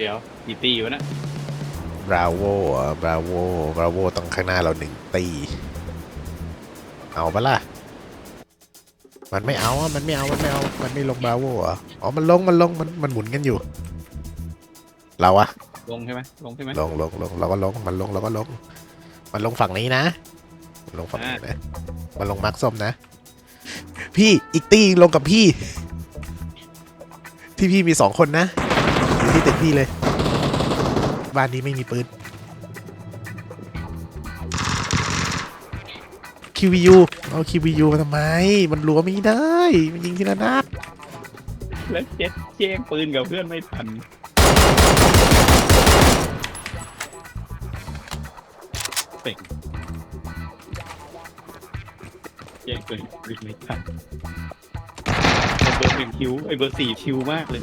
เดี๋ยวกี่ตีวะนะบราโวอะบราโวบราโวต้องข้างหน้าเราหนึ่งตี เอาปะล่ะ มันไม่เอาอะมันไม่เอา มันไม่เอา มันไม่ลงบราโวอะอ๋อ มันลง มันลง มัน มันหมุนกันอยู่ เราอะลงใช่ไหมลงใช่ไหมลงลงลงเราก็ลง มันลง เราก็ลง มันลงฝั่งนี้นะ มันลงฝั่งนี้นะ มันลงมาร์คส้มนะ พี่ อีกตีลงกับพี่ ที่พี่มีสองคนนะ ที่ตึกพี่เลย บ้านนี้ไม่มีปืน QVU เอา QVU มาทำไม มันรัวไม่ได้ มันยิงทีละนัดแล้วเจ็ดแย่งปืนกับเพื่อนไม่ทัน เป่งแย่งปืนวิ่งไม่ทันไอ้เบอร์หนึ่งคิวไอ้เบอร์สี่คิวมากเลย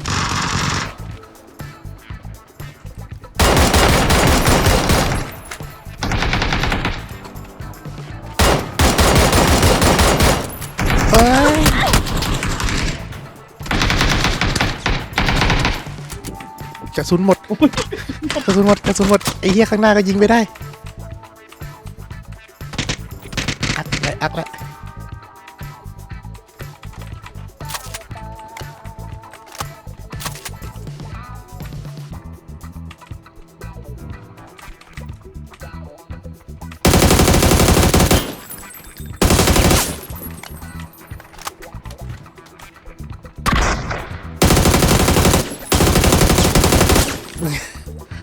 กระสุนหมดกระสุนหมดกระสุนหมดไอ้เหี้ยข้างหน้าก็ยิงไปได้อัดเลยอัดเลย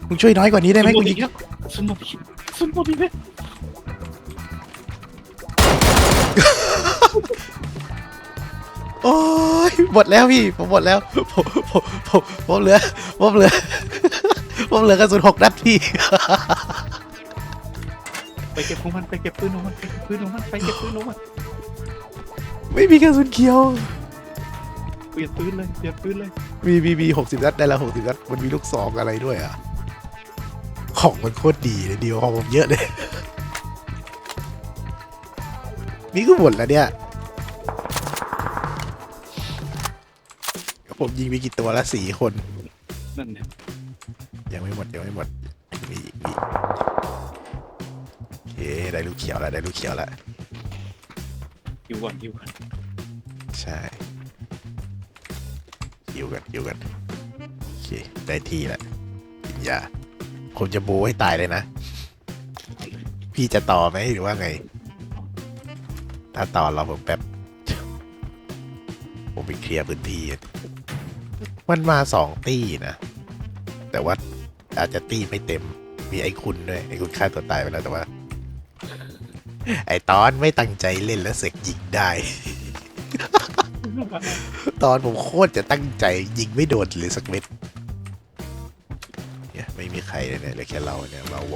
มึงช่วยน้อยกว่านี้ได้ไหมกูยิงแล้วสมบูรณ์สมบูรณ์เลยโอ้ยหมดแล้วพี่ผมหมดแล้วผมผมผมผมเหลือผมเหลือผมเหลือกระสุนหกนัดพี่ไปเก็บของมันไปเก็บปืนของมันไปเก็บปืนของมันไปเก็บปืนของมันไม่มีกระสุนเขียวเปลี่ยนปืนเลยเปลี่ยนปืนเลยมีมีมีหกสิบนัดได้ละหกสิบนัดมันมีลูกซองอะไรด้วยอะ ของมันโคตรดีเลยดีกว่าของผมเยอะเลย นี่ก็หมดแล้วเนี่ย ผมยิงไปกี่ตัวละสี่คน นั่นเนี่ยยังไม่หมดยังไม่หมดมีอีกมีอีกโอเคได้ลูกเขียวแล้วได้ลูกเขียวแล้วคิวก่อนคิวก่อนใช่หิวกันหิวกัน โอเค ได้ที่แล้วกินยา ผมจะบูให้ตายเลยนะ พี่จะต่อไหมหรือว่าไง ถ้าต่อเราผมแป๊บผมไปเคลียร์พื้นที่ มันมาสองตี้นะ แต่ว่าอาจจะตี้ไม่เต็ม มีไอ้คุณด้วย ไอ้คุณฆ่าตัวตายไปแล้วแต่ว่า ไอ้ตอนไม่ตั้งใจเล่นแล้วเสกยิงได้ ตอนผมโคตรจะตั้งใจยิงไม่โดนเลยสักเม็ด ใครเลยเนี่ยเหลือแค่เราเนี่ยมาโว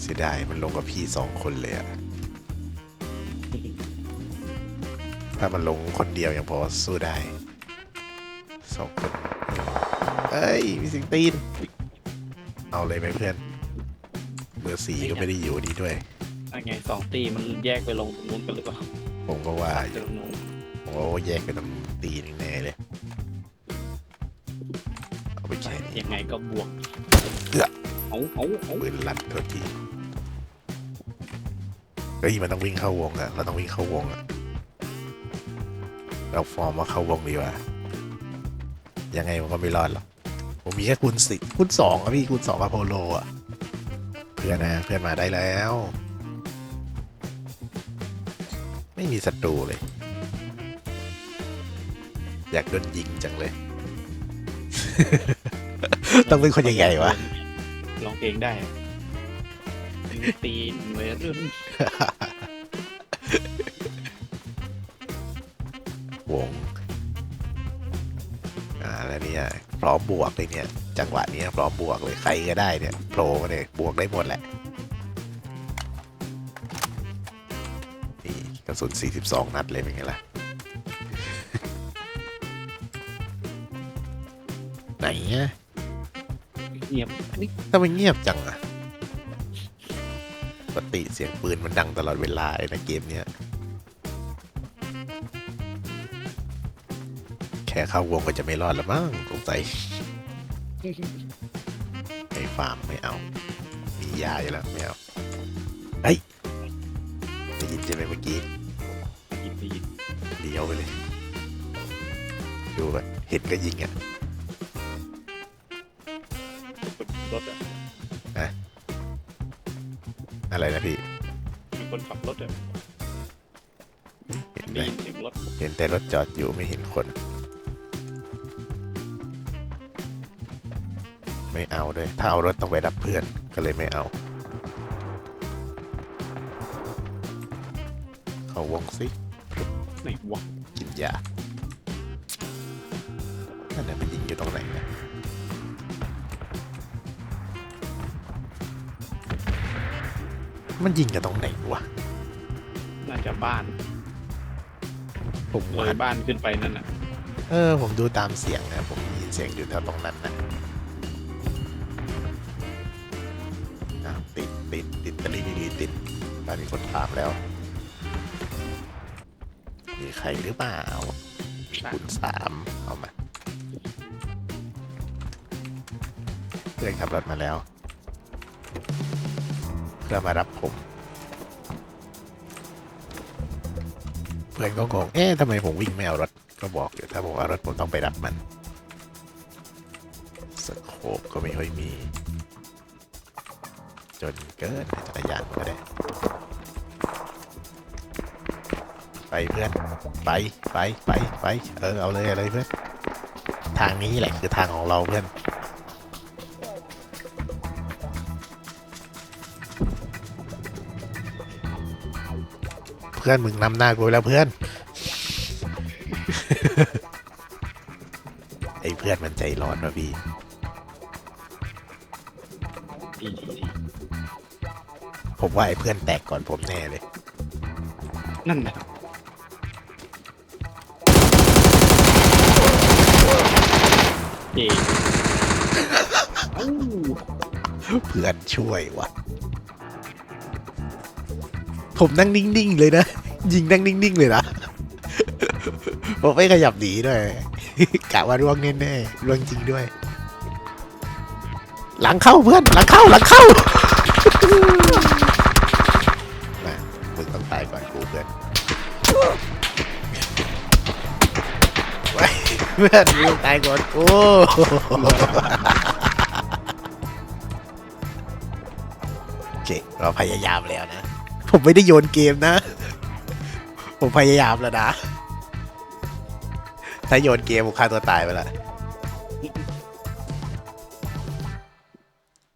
เสียดายมันลงกับพี่สองคนเลยอะถ้ามันลงคนเดียวยังพอสู้ได้สองคนเอ้ยมีสิงตีน เอาเลยไหมเพื่อนเบอร์สี่ก็ไม่ได้อยู่ดีด้วยอันไงสองตีมันแยกไปลงตรงนู้นกันหรือเปล่าผมก็ว่าอเจยู่อนู้นผมว่าแยกไปตรงตีนแน่ ยังไงก็บวกเอื้อเอาเอาเอาปืนลั่นโทษทีเฮ้ยมันต้องวิ่งเข้าวงอะเราต้องวิ่งเข้าวงอะเราฟอร์มว่าเข้าวงดีกว่ายังไงมันก็ไม่รอดหรอกผมมีแค่คูณสิคูณสองอะพี่คูณสองอะโพโลอะเพื่อนนะเพื่อนมาได้แล้ว ไม่มีศัตรูเลย อยากโดนยิงจังเลย ต้องเป็นคนยังไงวะร้องเพลงได้ตีนวัยรุ่นวงอ่าแล้วเนี่ยพร้อมบวกเลยเนี่ย จังหวะเนี้ยพร้อมบวกเลยใครก็ได้เนี่ยโผล่มาเนี่ยบวกได้หมดแหละนี่กระสุน 42 นัดเลยเป็นไงล่ะไหนอะ เงียบนี่ทำไมเงียบจังอะปกติเสียงปืนมันดังตลอดเวลาเลยนะเกมเนี้ยแค่เข้าวงก็จะไม่รอดละมั้งสงสัยไอ้ฟาร์มไม่เอา มียาอยู่แล้วไม่เอาเฮ้ยได้ยินใช่ไหมเมื่อกี้ยินดีเลี้ยวไปเลย ดูกันเห็นก็ยิงอะ รถอะอะไรนะพี่ มีคนขับรถอะเห็นไหมได้ยินเสียงรถเห็นแต่รถจอดอยู่ไม่เห็นคน ไม่เอาด้วย ถ้าเอารถต้องไปรับเพื่อนก็เลยไม่เอา เขาวงซิไหนวะกินยานั่นน่ะมันยิงอยู่ตรงไหนนะ มันยิงกันตรงไหนวะ น่าจะบ้านผมเลว่ายบ้านขึ้นไปนั่นน่ะเออ ผมดูตามเสียงนะ ผมได้ยินเสียงอยู่แถวตรงนั้นนะอ้าวติดติดติดตะลีดีติดตอนนี้คนถามแล้ว มีใครหรือเปล่าคุณสามเอามาเพื่อนขับรถมาแล้ว เพื่อมารับผม เพื่อนก็งง เอ๊ะทำไมผมวิ่งไม่เอารถ ก็บอกอยู่ถ้าผมเอารถผมต้องไปรับมัน สโคปก็ไม่ค่อยมี จนเกินจักรยานก็ได้ ไปเพื่อน ไป ไป ไป ไป เออ เอาเลยอาเลยเพื่อน ทางนี้แหละคือทางของเราเพื่อน เพื่อนมึงนำหน้ากูไปแล้วเพื่อน ไอ้เพื่อนมันใจร้อนวะพี่ทีทีทีผมว่าไอ้เพื่อนแตกก่อนผมแน่เลย นั่นน่ะเองเอ้าเพื่อนช่วยวะ ผมนั่งนิ่งๆเลยนะ ยิงนั่งนิ่งๆเลยนะผมไม่ขยับหนีด้วยกะว่าร่วงแน่ๆร่วงจริงด้วย หลังเข้าเพื่อน หลังเข้า หลังเข้ามามึงต้องตายก่อนกูเพื่อนเพื่อนมึงต้องตายก่อนกูโอเคเราพยายามแล้วนะ ผมไม่ได้โยนเกมนะ ผมพยายามแล้วนะ ถ้าโยนเกมผมฆ่าตัวตายไปและ